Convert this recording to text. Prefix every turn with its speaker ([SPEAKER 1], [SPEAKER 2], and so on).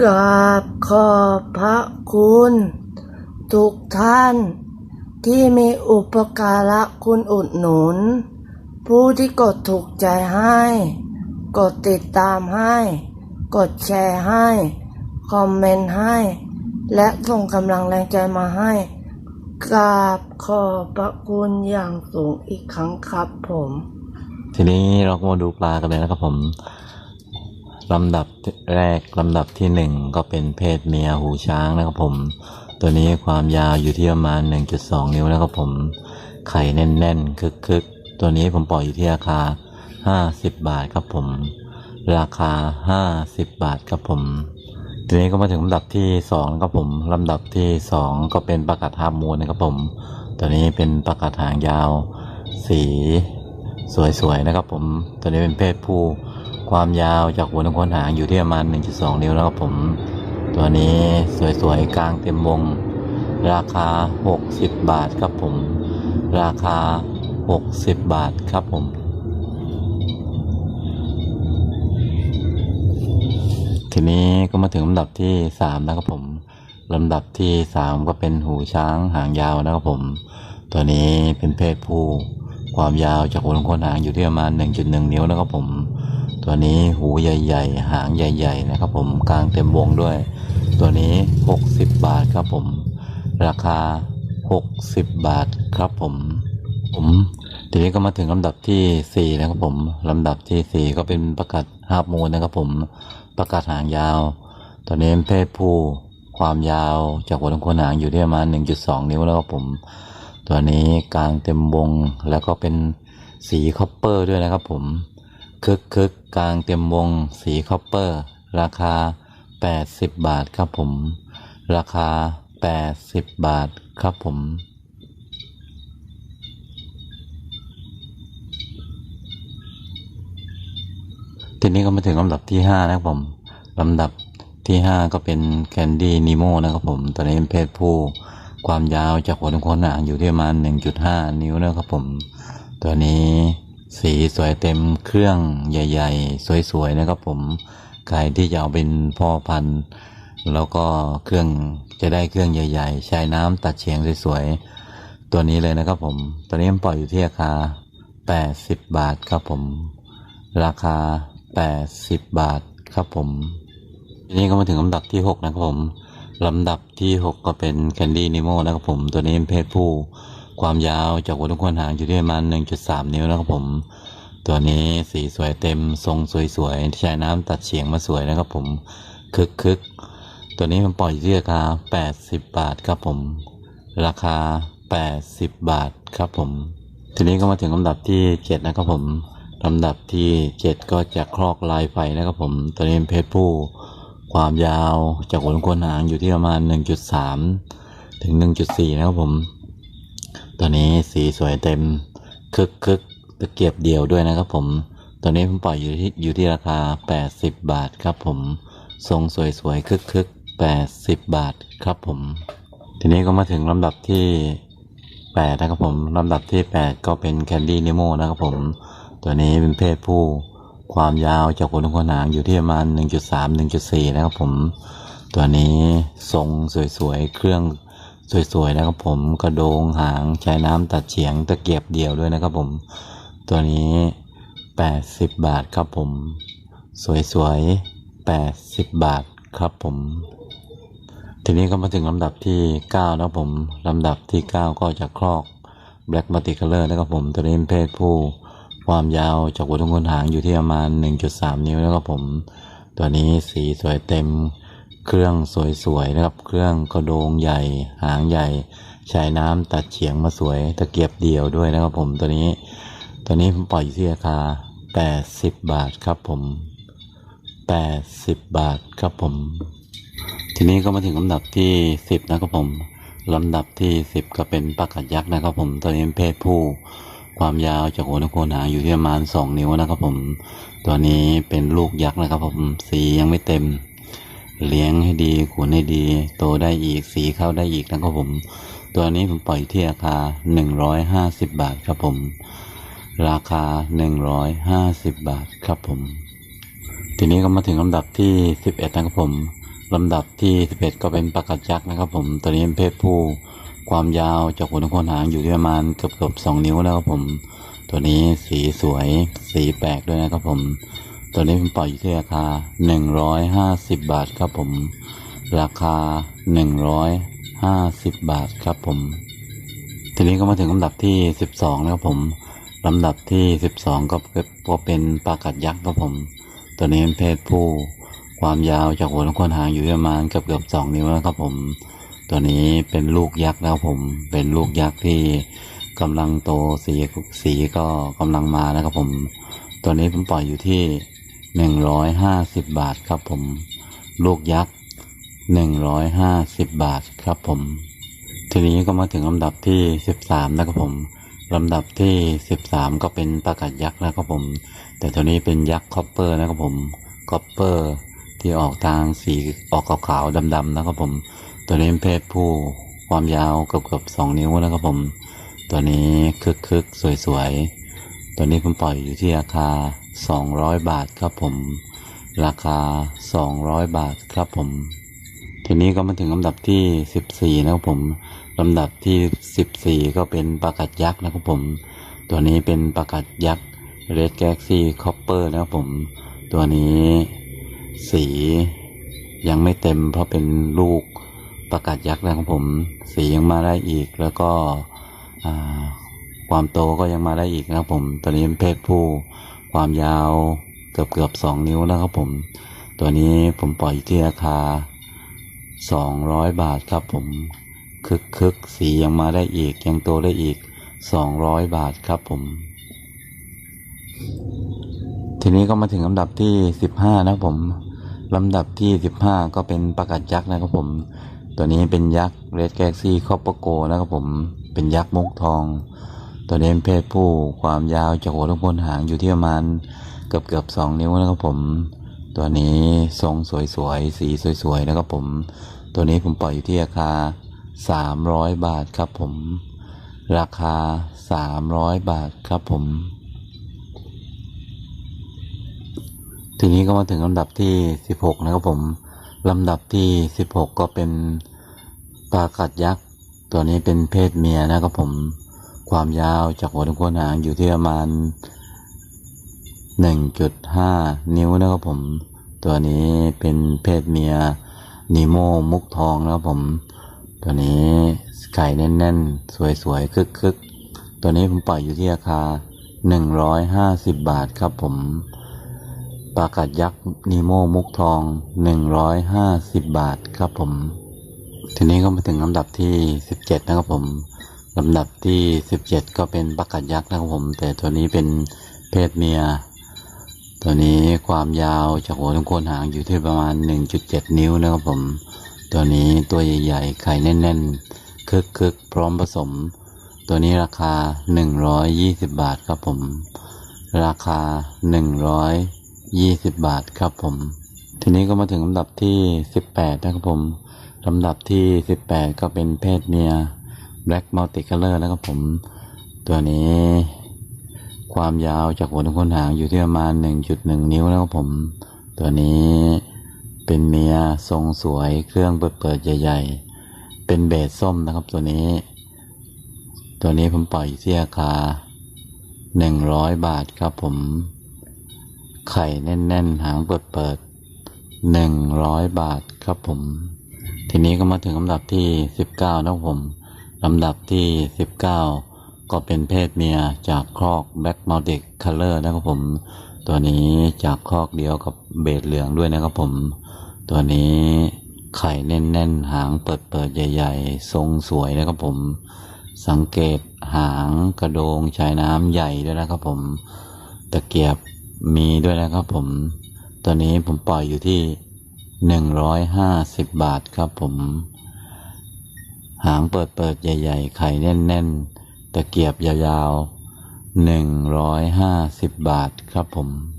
[SPEAKER 1] กราบขอบพระคุณ ทุกท่าน ที่มีอุปการะคุณอุดหนุน ผู้ที่กดถูกใจให้ กดติดตามให้ กดแชร์ให้ คอมเมนต์ให้ และส่งกำลังแรงใจมาให้กราบขอบพระคุณอย่างสูงอีกครั้งครับผม
[SPEAKER 2] ทีนี้เราก็มาดูปลากันเลยนะครับผม ลำดับแรกลำดับที่หนึ่งก็เป็นเพศเมียหูช้างนะครับผม ตัวนี้ความยาวอยู่ที่ประมาณ 1.2 นิ้วนะครับผม ไข่แน่นๆคึกๆ ตัวนี้ผมปล่อยอยู่ที่ราคา 50 บาทครับผม ราคา 50 บาทครับผม ทีนี้ก็มาถึงลำดับที่สองนะครับผมลำดับที่สองก็เป็นประกาศฮามูนนะครับผม ตัวนี้เป็นประกาศหางยาว สีสวยๆนะครับผม ตัวนี้เป็นเพศผู้ ความยาวจากหัวถึงโคนหางอยู่ที่ประมาณ 1.2 นิ้วนะครับผม ตัวนี้สวยๆ กลางเต็มวง ราคา 60 บาทครับผม ราคา 60 บาทครับผมทีนี้ก็มาถึงลำดับที่สามนะครับผมลำดับที่สามก็เป็นหูช้างหางยาวนะครับผม ตัวนี้เป็นเพศผู้ ความยาวจากหัวลงโคนหางอยู่ที่ประมาณ 1.1 นิ้วนะครับผม ตัวนี้หูใหญ่ ๆ หางใหญ่ ๆ นะครับ ผมกลางเต็มวงด้วย ตัวนี้ 60 บาทครับผม ราคา 60 บาทครับผม ผมทีนี้ก็มาถึงลำดับที่สี่นะครับผมลำดับที่สี่ก็เป็นประกาศฮาบมูลนะครับผมประกาศหางยาว ตัวนี้เป็นเพศผู้ความยาวจากหัวถึงโคนหางอยู่ที่ประมาณ 1.2 นิ้วแล้วครับผม ตัวนี้กลางเต็มวงแล้วก็เป็นสีคอปเปอร์ด้วยนะครับผม คึกคึกกลางเต็มวง สีคอปเปอร์ ราคา 80 บาทครับผม ราคา 80 บาทครับผมทีนี้ก็มาถึงลำดับที่ห้านะครับผมลำดับที่ห้าก็เป็นแคนดี้นีโมนะครับผม ตัวนี้เป็นเพศผู้ ความยาวจากหัวถึงคนหางอยู่ที่ประมาณ1.5 นิ้วนะครับผม ตัวนี้ สีสวยเต็มเครื่องใหญ่ ๆ สวยๆนะครับผมใครที่จะเอาเป็นพ่อพันธุ์แล้วก็เครื่องจะได้เครื่องใหญ่ ๆ ใช้น้ำตัดเฉียงสวยๆตัวนี้เลยนะครับผมตัวนี้มันปล่อยอยู่ที่ราคา 80 บาทครับผม ราคา 80 บาทครับผมทีนี้ก็มาถึงลำดับที่ 6 นะครับผมลำดับที่ 6 ก็เป็นแคนดี้นิโมนะครับผมตัวนี้เป็นเพศผู้ ความยาวจากหัวทุกคนหางอยู่ที่ประมาณ1.3 นิ้วนะครับผม ตัวนี้สีสวยเต็มทรงสวยๆใช้น้ำตัดเฉียงมาสวยนะครับผมคึกคึกๆตัวนี้มันปล่อยอยู่ที่ราคา 80 บาทครับผม ราคา 80 บาทครับผม ทีนี้ก็มาถึงลำดับที่ 7 นะครับผมลำดับที่ 7 ก็จะคลอกลายไฟนะครับผม ตัวนี้เป็นเพศผู้ความยาวจากหัวลงโคนหางอยู่ที่ประมาณ 1.3 ถึง 1.4 นะครับผม ตัวนี้สีสวยเต็มคึกคึกตะเกียบเดียวด้วยนะครับผมตัวนี้ผมปล่อยอยู่ที่อยู่ที่ราคา 80 บาทครับผมทรงสวยๆคึกคึก80 บาทครับผม ทีนี้ก็มาถึงลำดับที่ 8 นะครับผมลำดับที่ 8 ก็เป็นแคนดี้นิโมนะครับผม ตัวนี้เป็นเพศผู้ความยาวจากหัวถึงหัวหางอยู่ที่ประมาณ 1.3 1.4 นะครับผม ตัวนี้ทรงสวยๆเครื่อง สวยๆนะครับผมกระโดงหางใช้น้ำตัดเฉียงตะเกียบเดียวด้วยนะครับผมตัวนี้ 80 บาทครับผม สวยๆ 80 บาทครับผม ทีนี้ก็มาถึงลำดับที่9นะครับผมลำดับที่ 9 ก็จะคลอก Black m u l t i c o l o r นะครับผมตัวนี้เป็นเพศผู้ความยาวจากหัวถึงคนหางอยู่ที่ประมาณ 1.3 นิ้วนะครับผม ตัวนี้สีสวยเต็ม เครื่องสวยๆนะครับ เครื่องกระโดงใหญ่ หางใหญ่ใช้น้ำตัดเฉียงมาสวยตะเกียบเดียวด้วยนะครับผมตัวนี้ ตัวนี้ผมปล่อยที่ราคา 80 บาทครับผม 80 บาทครับผม ทีนี้ก็มาถึงลำดับที่ 10 นะครับผมลำดับที่ 10 ก็เป็นปลากัดยักษ์นะครับผมตัวนี้เป็นเพศผู้ความยาวจากหัวถึงโคนหางอยู่ที่ประมาณ 2 นิ้วนะครับผม ตัวนี้เป็นลูกยักษ์นะครับผมสียังไม่เต็ม เลี้ยงให้ดีขุนให้ดี โตได้อีกสีเข้าได้อีกนะครับผม ตัวนี้ผมปล่อยที่ราคา 150 บาทครับผม ราคา 150 บาทครับผม ทีนี้ก็มาถึงลำดับที่ 11 นะครับผมลำดับที่สิบเอ็ดก็เป็นปากัดยักษ์นะครับผม ตัวนี้เป็นเพศผู้ความยาวจากหัวถึงโคนหางอยู่ที่ประมาณเกือบเกือบสองนิ้วนะครับผม ตัวนี้สีสวยสีแปลกด้วยนะครับผม ตัวนี้ผมปล่อยอยู่ที่ราคาหนึ่งร้อยห้าสิบบาทครับผม ราคาหนึ่งร้อยห้าสิบบาทครับผม ทีนี้ก็มาถึงลำดับที่สิบสองนะครับผมลำดับที่สิบสองก็ก็เป็นปลากัดยักษ์ครับผม ตัวนี้เป็นเพศผู้ ความยาวจากหัวถึงโคนหางอยู่ประมาณเกือบเกือบสองนิ้วนะครับผม ตัวนี้เป็นลูกยักษ์นะครับผม เป็นลูกยักษ์ที่กำลังโตสีสีก็กำลังมานะครับผม ตัวนี้ผมปล่อยอยู่ที่ หนึ่งร้อยห้าสิบบาทครับผม ลูกยักษ์หนึ่งร้อยห้าสิบบาทครับผม ทีนี้ก็มาถึงลำดับที่สิบสามนะครับผมลำดับที่สิบสามก็เป็นปลากัดยักษ์นะครับผม แต่ตัวนี้เป็นยักษ์คอปเปอร์นะครับผมคอปเปอร์ที่ออกทางสีออกขาวๆดำๆนะครับผม ตัวนี้เพศผู้ความยาวเกือบเกือบสองนิ้วนะครับผม ตัวนี้คึกคึกสวยสวยๆตัวนี้ผมปล่อยอยู่ที่ราคา สองร้อยบาทครับผม ราคาสองร้อยบาทครับผม ทีนี้ก็มาถึงลำดับที่สิบสี่นะครับผมลำดับที่สิบสี่ก็เป็นปลากัดยักษ์นะครับผม ตัวนี้เป็นปลากัดยักษ์ Red Galaxy Copper นะครับผม ตัวนี้สียังไม่เต็มเพราะเป็นลูกปลากัดยักษ์นะครับผม สียังมาได้อีกแล้วก็ความโตก็ยังมาได้อีกนะครับผม ตัวนี้เป็นเพศผู้ ความยาวเกือบเกือบสองนิ้วนะครับผม ตัวนี้ผมปล่อยที่ราคาสองร้อยบาทครับผม คึกคึกสียังมาได้อีกยังโตได้อีกสองร้อยบาทครับผม ทีนี้ก็มาถึงลำดับที่สิบห้านะผมลำดับที่สิบห้าก็เป็นปลากัดยักษ์นะครับผม ตัวนี้เป็นยักษ์เรดแก a ซี่คอปเปอร์โกนะครับผม เป็นยักษ์มุกทอง ตัวนี้เป็นเพศผู้ความยาวจากหัวถึงพ้นหางอยู่ที่ประมาณเกือบเกือบสองนิ้วนะครับผม ตัวนี้ทรงสวยๆ สีสวยๆนะครับผม ตัวนี้ผมปล่อยอยู่ที่ราคาสามร้อยบาทครับผม ราคาสามร้อยบาทครับผม ทีนี้ก็มาถึงลำดับที่สิบหกนะครับผม ลำดับที่สิบหกก็เป็นปลากัดยักษ์ ตัวนี้เป็นเพศเมียนะครับผม ความยาวจากหัวถึงโคนหางอยู่ที่ประมาณหนึ่งจุดห้านิ้วนะครับผม ตัวนี้เป็นเพศเมียนีโมมุกทองนะครับผม ตัวนี้ไข่แน่นๆ สวยๆคึกๆ ตัวนี้ผมปล่อยอยู่ที่ราคาหนึ่งร้อยห้าสิบบาทครับผมปลากัดยักษ์นีโมมุกทองหนึ่งร้อยห้าสิบบาทครับผม ทีนี้ก็มาถึงลำดับที่สิบเจ็ดนะครับผม ลำดับที่สิบเจ็ดก็เป็นปลากัดยักษ์นะครับผม แต่ตัวนี้เป็นเพศเมีย ตัวนี้ความยาวจากหัวถึงโคนหางอยู่ที่ประมาณ 1.7 นิ้วนะครับผม ตัวนี้ตัวใหญ่ๆ ไข่แน่นๆ คึกๆพร้อมผสม ตัวนี้ราคา 120 บาทครับผม ราคา 120 บาทครับผม ทีนี้ก็มาถึงลำดับที่ 18 นะครับผมลำดับที่ 18 ก็เป็นเพศเมีย Black Multicolor นะครับผม ตัวนี้ ความยาวจากหัวถึงคนหางอยู่ที่ประมาณ 1.1 นิ้วนะครับผม ตัวนี้เป็นเมียทรงสวยเครื่องเปิดเปิดๆใหญ่ ๆ เป็นเบสส้มนะครับตัวนี้ ตัวนี้ผมปล่อยที่ราคา 100 บาทครับผม ไข่แน่นๆ หางเปิดเปิดๆ100 บาทครับผม ทีนี้ก็มาถึงลำดับที่ 19 นะครับผม ลำดับที่ 19 ก็เป็นเพศเมียจากคอก Black m o u t e d Color นะครับผม ตัวนี้จากคอกเดียวกับเบดเหลืองด้วยนะครับผม ตัวนี้ไข่แน่นๆ หางเปิดเปิดๆ ใหญ่ๆ ทรงสวยนะครับผม สังเกตหางกระโดงชายน้ำใหญ่ด้วยนะครับผม ตะเกียบมีด้วยนะครับผม ตัวนี้ผมปล่อยอยู่ที่หนึ่งร้อยห้าสิบบาทครับผม หางเปิดเปิดๆใหญ่ ๆ ไข่แน่น ๆ ตะเกียบยาวๆหนึ่งร้อยห้าสิบบาทครับผม